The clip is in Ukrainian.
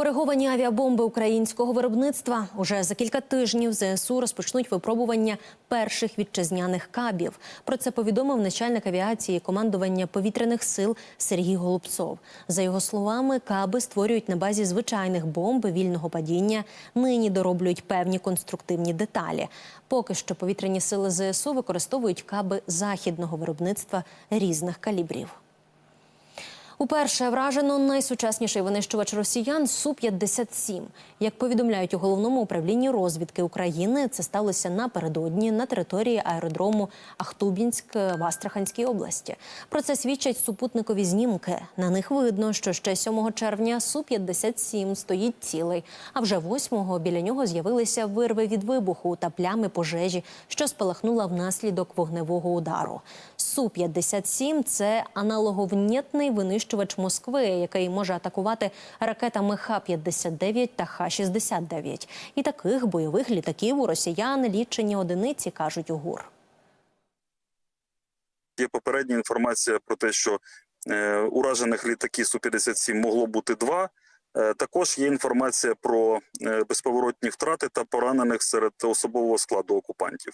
Кориговані авіабомби українського виробництва уже за кілька тижнів ЗСУ розпочнуть випробування перших вітчизняних кабів. Про це повідомив начальник авіації командування повітряних сил Сергій Голубцов. За його словами, каби створюють на базі звичайних бомб вільного падіння. Нині дороблюють певні конструктивні деталі. Поки що повітряні сили ЗСУ використовують каби західного виробництва різних калібрів. Уперше вражено найсучасніший винищувач росіян Су-57. Як повідомляють у головному управлінні розвідки України, це сталося напередодні на території аеродрому Ахтубінськ в Астраханській області. Про це свідчать супутникові знімки. На них видно, що ще 7 червня Су-57 стоїть цілий, а вже 8-го біля нього з'явилися вирви від вибуху та плями пожежі, що спалахнула внаслідок вогневого удару. Су-57 – це аналоговнєтний винищувач Москви, який може атакувати ракетами Х-59 та Х-69. І таких бойових літаків у росіян лічені одиниці, кажуть у ГУР. Є попередня інформація про те, що е, уражених літаків Су-57 могло бути два. Е, також є інформація про е, безповоротні втрати та поранених серед особового складу окупантів.